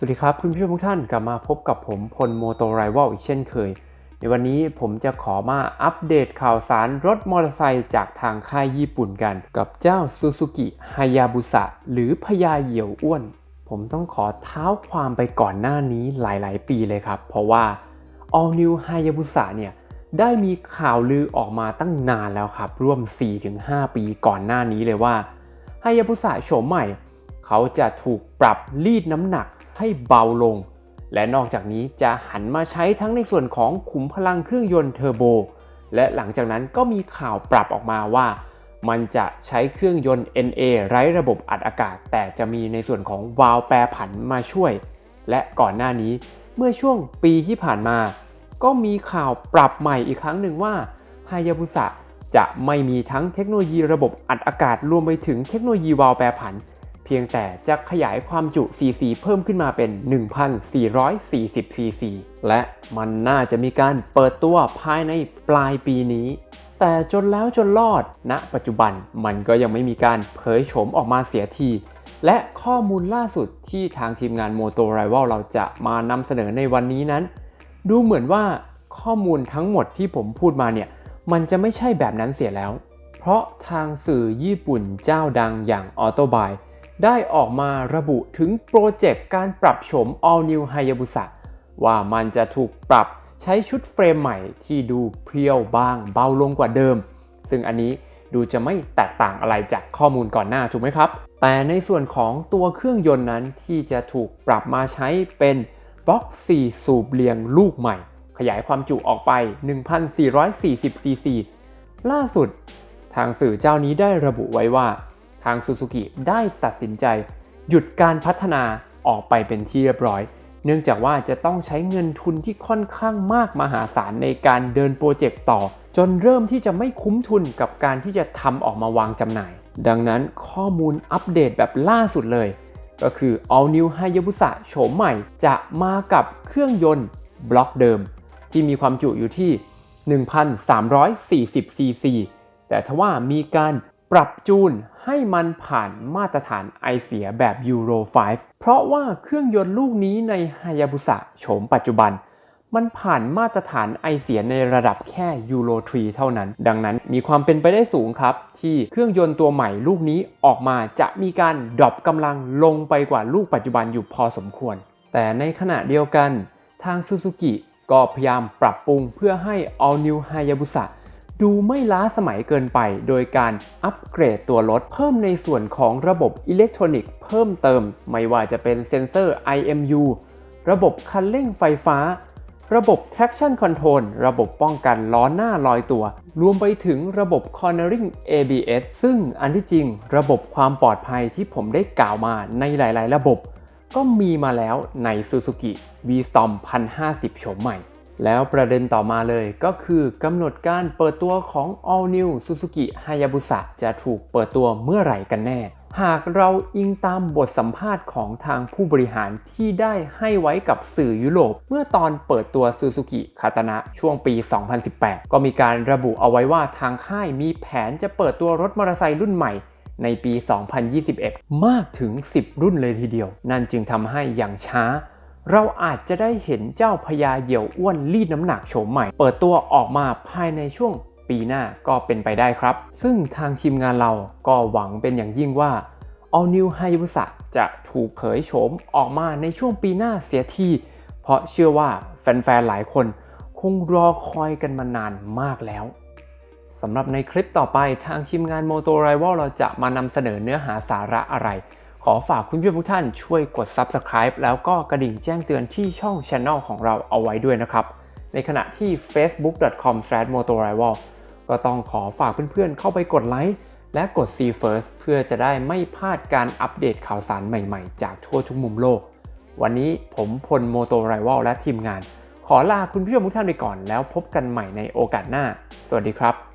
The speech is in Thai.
สวัสดีครับ คุณผู้ชมทุกท่านกลับมาพบกับผมพลโมโตไรว a ลอีกเช่นเคย ในวันนี้ผมจะขอมาอัปเดตข่าวสารรถมอเตอร์ไซค์จากทางค่ายญี่ปุ่นกัน กับเจ้า Suzuki Hayabusa หรือพญาเหยี่ยวอ้วน ผมต้องขอเท้าความไปก่อนหน้านี้หลาย ๆ ปีเลยครับ เพราะว่า All New Hayabusa เนี่ยได้มีข่าวลือออกมาตั้งนานแล้วครับ ร่วม 4-5 ปีก่อนหน้านี้เลยว่า Hayabusa โฉมใหม่ เขาจะถูกปรับรีดน้ำหนัก ให้เบาลง และนอกจากนี้จะหันมาใช้ทั้งในส่วนของขุมพลังเครื่องยนต์เทอร์โบ และหลังจากนั้นก็มีข่าวปรับออกมาว่า มันจะใช้เครื่องยนต์ NA ไร้ระบบอัดอากาศ แต่จะมีในส่วนของวาล์วแปรผันมาช่วย และก่อนหน้านี้เมื่อช่วงปีที่ผ่านมา ก็มีข่าวปรับใหม่อีกครั้งหนึ่งว่าฮายาบุสะจะไม่มีทั้งเทคโนโลยีระบบอัดอากาศรวมไปถึงเทคโนโลยีวาล์วแปรผัน เพียงแต่จะขยายความจุ cc เพิ่มขึ้นมาเป็น 1,440 cc และมันน่าจะมีการเปิดตัวภายในปลายปีนี้ แต่จนแล้วจนรอดณปัจจุบันมันก็ยังไม่มีการเผยโฉมออกมาเสียที และข้อมูลล่าสุดที่ทางทีมงาน Moto Rival เราจะมานำเสนอในวันนี้นั้น ดูเหมือนว่าข้อมูลทั้งหมดที่ผมพูดมาเนี่ยมันจะไม่ใช่แบบนั้นเสียแล้ว เพราะทางสื่อญี่ปุ่นเจ้าดังอย่าง Autobuy ได้ออกมาระบุถึงโปรเจกต์การปรับโฉม All New Hayabusa ว่ามันจะถูกปรับใช้ชุดเฟรมใหม่ที่ดูเพรียวบางเบาลงกว่าเดิม ซึ่งอันนี้ดูจะไม่แตกต่างอะไรจากข้อมูลก่อนหน้าถูกไหมครับ แต่ในส่วนของตัวเครื่องยนต์นั้นที่จะถูกปรับมาใช้เป็นบล็อก 4 สูบเรียงลูกใหม่ ขยายความจุออกไป 1,440 cc ล่าสุด ทางสื่อเจ้านี้ได้ระบุไว้ว่าางซูซูกิได้ตัดสินใจ หยุดการพัฒนาออกไปเป็นที่เรียบร้อย เนื่องจากว่าจะต้องใช้เงินทุนที่ค่อนข้างมากมหาศาลในการเดินโปรเจกต์ต่อ จนเริ่มที่จะไม่คุ้มทุนกับการที่จะทำออกมาวางจำหน่าย ดังนั้นข้อมูลอัปเดตแบบล่าสุดเลย ก็คือ All New Hayabusa โฉมใหม่จะมากับเครื่องยนต์บล็อกเดิม ที่มีความจุอยู่ที่ 1,340 cc แต่ทว่ามีการ ปรับจูนให้มันผ่านมาตรฐานไอเสียแบบ Euro 5เพราะว่าเครื่องยนต์ลูกนี้ใน Hayabusa โฉมปัจจุบัน มันผ่านมาตรฐานไอเสียในระดับแค่ Euro 3เท่านั้น ดังนั้นมีความเป็นไปได้สูงครับ ที่เครื่องยนต์ตัวใหม่ลูกนี้ออกมาจะมีการดรอปกำลังลงไปกว่าลูกปัจจุบันอยู่พอสมควร แต่ในขณะเดียวกันทาง Suzuki ก็พยายามปรับปรุงเพื่อให้ All New Hayabusa ดูไม่ล้าสมัยเกินไป โดยการอัปเกรดตัวรถ เพิ่มในส่วนของระบบอิเล็กทรอนิกส์เพิ่มเติม ไม่ว่าจะเป็นเซ็นเซอร์ IMU ระบบคันเร่งไฟฟ้า ระบบ traction control ระบบป้องกันล้อหน้าลอยตัว รวมไปถึงระบบ cornering ABS ซึ่งอันที่จริง ระบบความปลอดภัยที่ผมได้กล่าวมาในหลาย ๆ ระบบ ก็มีมาแล้วใน Suzuki V-Storm 1050 โฉมใหม่ แล้วประเด็นต่อมาเลยก็คือกำหนดการเปิดตัวของ All New Suzuki Hayabusa จะถูกเปิดตัวเมื่อไหร่กันแน่ หากเราอิงตามบทสัมภาษณ์ของทางผู้บริหารที่ได้ให้ไว้กับสื่อยุโรป เมื่อตอนเปิดตัว Suzuki คาตนะช่วงปี 2018 ก็มีการระบุเอาไว้ว่าทางค่ายมีแผนจะเปิดตัวรถมอเตอร์ไซค์รุ่นใหม่ในปี 2021 มากถึง 10 รุ่นเลยทีเดียว นั่นจึงทำให้อย่างช้า เราอาจจะได้เห็นเจ้าพญาเหยี่ยวอ้วนรีดน้ำหนักโฉมใหม่ เปิดตัวออกมาภายในช่วงปีหน้าก็เป็นไปได้ครับ ซึ่งทางทีมงานเราก็หวังเป็นอย่างยิ่งว่า All New Hayabusa จะถูกเผยโฉมออกมาในช่วงปีหน้าเสียที เพราะเชื่อว่าแฟนๆ หลายคน คงรอคอยกันมานานมากแล้วสำหรับในคลิปต่อไปทางทีมงาน Moto Rival เราจะมานำเสนอเนื้อหาสาระอะไร อฝากคุณผู้ชมทุกท่านช่วยกด Subscribe แล้วก็กระดิ่งแจ้งเตือนที่ช่อง Channel ของเราเอาไว้ด้วยนะครับ ในขณะที่ facebook.com/motorival ก็ต้องขอฝากเพื่อนๆ เข้าไปกดไลค์และกด See First เพื่อจะได้ไม่พลาดการอัปเดตข่าวสารใหม่ๆ จากทั่วทุกมุมโลก วันนี้ผมพลโมโตไรว l และทีมงาน ขอลาคุณผู้ชมทุกท่านไปก่อนแล้วพบกันใหม่ในโอกาสหน้า สวัสดีครับ